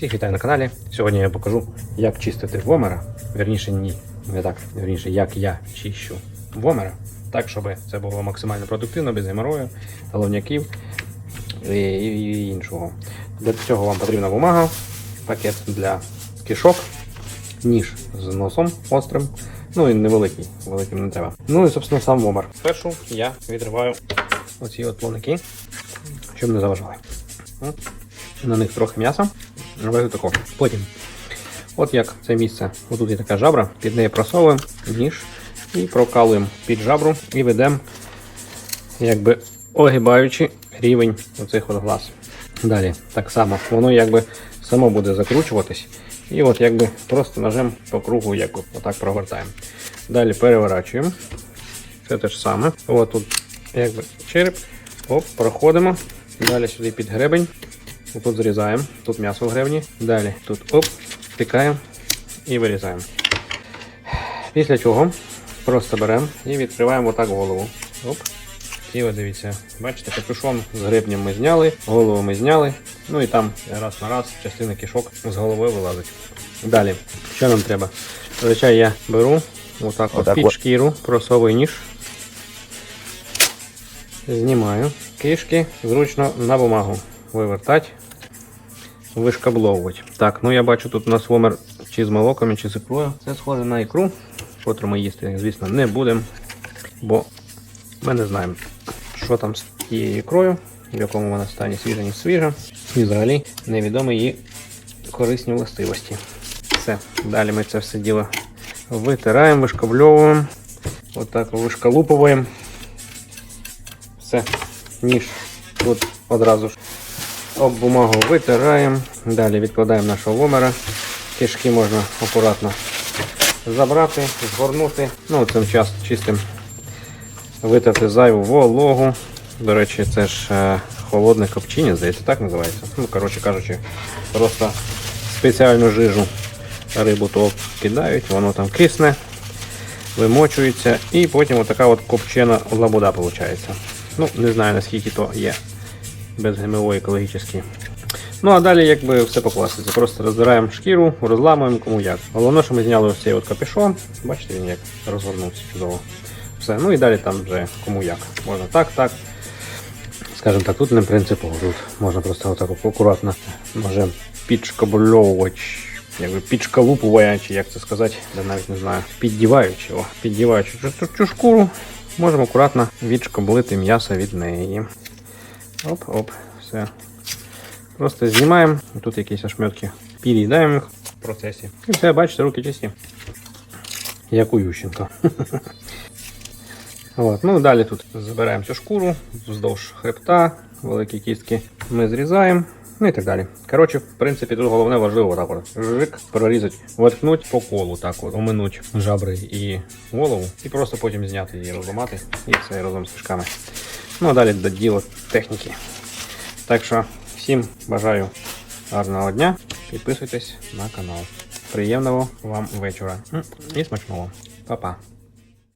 Всіх вітаю на каналі. Сьогодні я покажу, як чистити вомера. Вірніше, ні, не так. Вірніше, як я чищу вомера. Так, щоб це було максимально продуктивно, без геморою, головняків і, і, і іншого. Для цього вам потрібна бумага, пакет для кишок, ніж з носом острим. Ну і невеликий, великим не треба. Ну і, собственно, сам вомер. Спершу я відриваю оці от плавники, щоб не заважали. На них трохи м'яса. Але тако. Потім, от як це місце, отут є така жабра, під неї просовуємо ніж і прокалуємо під жабру і ведемо, якби огибаючи рівень оцих от глаз. Далі так само, воно якби само буде закручуватись. І от якби просто ножем по кругу якби отак прогортаємо. Далі переворачуємо. Все те ж саме. От тут якби череп. Оп, проходимо. Далі сюди під гребень. Тут зрізаємо, тут м'ясо в гребні. Далі тут оп, втикаємо і вирізаємо. Після чого просто беремо і відкриваємо отак голову. Оп. І от дивіться, бачите, капюшон з гребнем ми зняли, голову ми зняли. Ну і там раз на раз частина кишок з голови вилазить. Далі, що нам треба? Зазвичай я беру отак, от під шкіру, просовую ніж. Знімаю. Кишки зручно на бумагу вивертати, вишкабловувати. Так, ну я бачу, тут у нас вомер чи з молоком, чи з ікрою. Це схоже на ікру, котру ми їсти, звісно, не будемо, бо ми не знаємо, що там з тією ікрою, в якому вона стані свіжа, не свіжа. І взагалі невідомі її корисні властивості. Все, далі ми це все діло витираємо, вишкабльовуємо, отак вишкалупуємо. Все, ніж тут одразу ж об бумагу витираємо. Далі відкладаємо нашого вомера. Кишки можна акуратно забрати, згорнути. Ну, цим час чистим витерти зайву вологу. До речі, це ж е, холодне копчення, здається, так називається. Ну, коротше кажучи, просто спеціальну жижу рибу то кидають, воно там кисне, вимочується, і потім отака от копчена лабуда виходить. Ну, не знаю наскільки то є без ГМО екологічні. Ну а далі якби все по класиці. Просто роздираємо шкіру, розламуємо кому як. Головне, що ми зняли ось цей от капюшон. Бачите, він як розгорнувся чудово. Все. Ну і далі там вже кому як. Можна так, так. Скажімо так, тут не принципово. Тут можна просто отак акуратно ножем підшкабульовувати, якби підшкалупувати, чи як це сказати, я навіть не знаю. Піддіваючи, о, піддіваючи цю шкуру, можемо акуратно відшкаблити м'ясо від неї. Оп-оп, все. Просто знімаємо, тут якісь ошметки, під'їдаємо їх в процесі. І все, бачите, руки чисті. Як у Ющенка. От, ну далі тут забираємо цю шкуру вздовж хребта, великі кістки ми зрізаємо. Ну і так далі. Коротше, в принципі, тут головне важливо так от. Жик, прорізати, воткнуть по колу, так от, оминуть жабри і голову, і просто потім зняти її, розламати, і все разом з кишками. Ну а далі до діло техніки. Так що всім бажаю гарного дня. Підписуйтесь на канал. Приємного вам вечора. І смачного. Па-па.